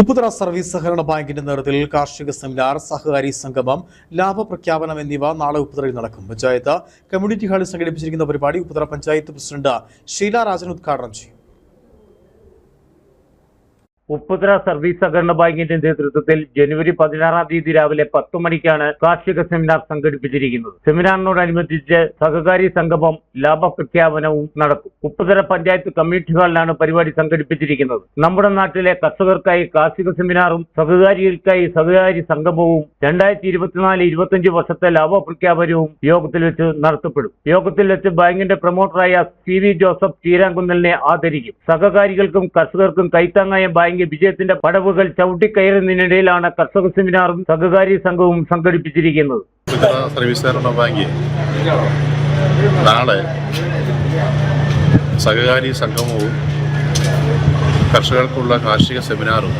Upputhara service സഹകരണ ബാങ്കിന്റെ നേതൃത്വത്തിൽ കാർഷിക സെമിനാർ സഹകാരി സംഗമം ലാഭപ്രഖ്യാപനം എന്നിവ നാളെ ഉപ്പുതറയിൽ നടക്കും. പഞ്ചായത്ത് കമ്മ്യൂണിറ്റി ഹാളിൽ സംഘടിപ്പിച്ചിരിക്കുന്ന പരിപാടി ഉപ്പുതറ പഞ്ചായത്ത് പ്രസിഡന്റ് ഷീല രാജൻ ഉദ്ഘാടനം ചെയ്യും. ഉപ്പുതറ സർവീസ് സഹകരണ ബാങ്കിന്റെ നേതൃത്വത്തിൽ ജനുവരി പതിനാറാം തീയതി രാവിലെ പത്തു മണിക്കാണ് കാർഷിക സെമിനാർ സംഘടിപ്പിച്ചിരിക്കുന്നത്. സെമിനാറിനോടനുബന്ധിച്ച് സഹകാരി സംഗമം ലാഭപ്രഖ്യാപനവും നടക്കും. ഉപ്പുതറ പഞ്ചായത്ത് കമ്മ്യൂണിറ്റി ഹാളിലാണ് പരിപാടി സംഘടിപ്പിച്ചിരിക്കുന്നത്. നമ്മുടെ നാട്ടിലെ കർഷകർക്കായി കാർഷിക സെമിനാറും സഹകാരികൾക്കായി സഹകാരി സംഗമവും രണ്ടായിരത്തി ഇരുപത്തിനാല് ഇരുപത്തിയഞ്ച് വർഷത്തെ ലാഭപ്രഖ്യാപനവും യോഗത്തിൽ വെച്ച് നടത്തപ്പെടും. യോഗത്തിൽ വെച്ച് ബാങ്കിന്റെ പ്രൊമോട്ടറായ സി വി ജോസഫ് ചീരാങ്കുന്നലിനെ ആദരിക്കും. സഹകാരികൾക്കും കർഷകർക്കും കൈത്താങ്ങായ ബാങ്ക് വിജയത്തിന്റെ പടവുകൾ ചവിട്ടിക്കയറുന്നതിനിടയിലാണ് കർഷക സെമിനാറും സഹകാരി സംഘവും സംഘടിപ്പിച്ചിരിക്കുന്നത്. സർവീസ് നാളെ സഹകാരി സംഗമവും കർഷകർക്കുള്ള കാർഷിക സെമിനാറും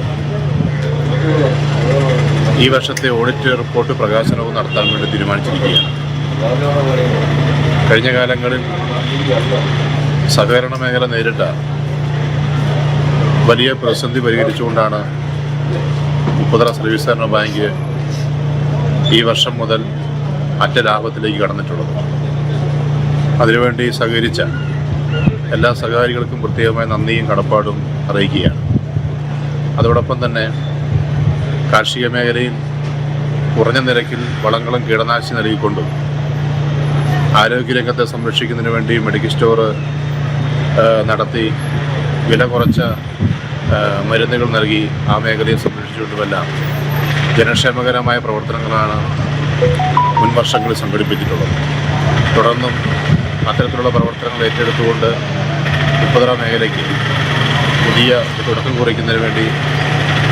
ഈ വർഷത്തെ ഓഡിറ്റ് റിപ്പോർട്ട് പ്രകാശനവും നടത്താൻ വേണ്ടി തീരുമാനിച്ചിരിക്കുകയാണ്. കഴിഞ്ഞ കാലങ്ങളിൽ സഹകരണ മേഖല നേരിട്ട വലിയ പ്രതിസന്ധി പരിഹരിച്ചുകൊണ്ടാണ് മുപ്പതര സർവീസ് സഹകരണ ബാങ്ക് ഈ വർഷം മുതൽ അറ്റ ലാഭത്തിലേക്ക് കടന്നിട്ടുള്ളത്. അതിനുവേണ്ടി സഹകരിച്ച എല്ലാ സഹകാരികൾക്കും പ്രത്യേകമായ നന്ദിയും കടപ്പാടും അറിയിക്കുകയാണ്. അതോടൊപ്പം തന്നെ കാർഷിക മേഖലയിൽ കുറഞ്ഞ നിരക്കിൽ വളങ്ങളും കീടനാശിനി നൽകിക്കൊണ്ടും ആരോഗ്യരംഗത്തെ സംരക്ഷിക്കുന്നതിന് വേണ്ടി മെഡിക്കൽ സ്റ്റോർ നടത്തി വില കുറച്ച മരുന്നുകൾ നൽകി ആ മേഖലയെ സംരക്ഷിച്ചുകൊണ്ടുമെല്ലാം ജനക്ഷേമകരമായ പ്രവർത്തനങ്ങളാണ് മുൻ വർഷങ്ങളിൽ സംഘടിപ്പിച്ചിട്ടുള്ളത്. തുടർന്നും അത്തരത്തിലുള്ള പ്രവർത്തനങ്ങൾ ഏറ്റെടുത്തുകൊണ്ട് ഉപ്പുതറ മേഖലയ്ക്ക് പുതിയ തുടക്കം കുറിക്കുന്നതിന് വേണ്ടി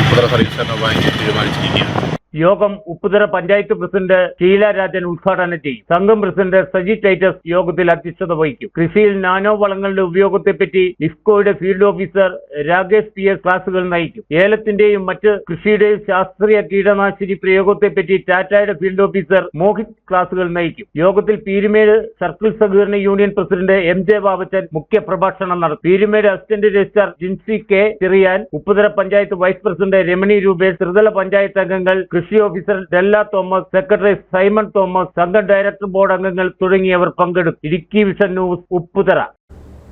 ഉപ്പുതറ സഹകരണ ബാങ്ക് തീരുമാനിച്ചിരിക്കുകയാണ്. യോഗം ഉപ്പുതറ പഞ്ചായത്ത് പ്രസിഡന്റ് ഷീല രാജൻ ഉദ്ഘാടനം ചെയ്യും. സംഘം പ്രസിഡന്റ് സജി ടൈറ്റസ് യോഗത്തിൽ അധ്യക്ഷത വഹിക്കും. കൃഷിയിൽ നാനോ വളങ്ങളുടെ ഉപയോഗത്തെപ്പറ്റി ഇഫ്കോയുടെ field officer Rakesh P S ക്ലാസുകൾ നയിക്കും. ഏലത്തിന്റെയും മറ്റ് കൃഷിയുടെയും ശാസ്ത്രീയ കീടനാശിനി പ്രയോഗത്തെപ്പറ്റി ടാറ്റയുടെ ഫീൽഡ് ഓഫീസർ മോഹിത് ക്ലാസുകൾ നയിക്കും. യോഗത്തിൽ പീരുമേട് സർക്കിൾ സഹകരണ union president M J Babachan മുഖ്യ പ്രഭാഷണം നടത്തും. Peermade assistant registrar Jincy K Cherian Upputhara panchayat vice president Ramani Rupesh ത്രിതല പഞ്ചായത്ത് അംഗങ്ങൾ കൃഷി officer Della Thomas secretary Simon Thomas സംഘം ഡയറക്ടർ ബോർഡ് അംഗങ്ങൾ തുടങ്ങിയവർ പങ്കെടുക്കും. Idukki vision news Upputhara.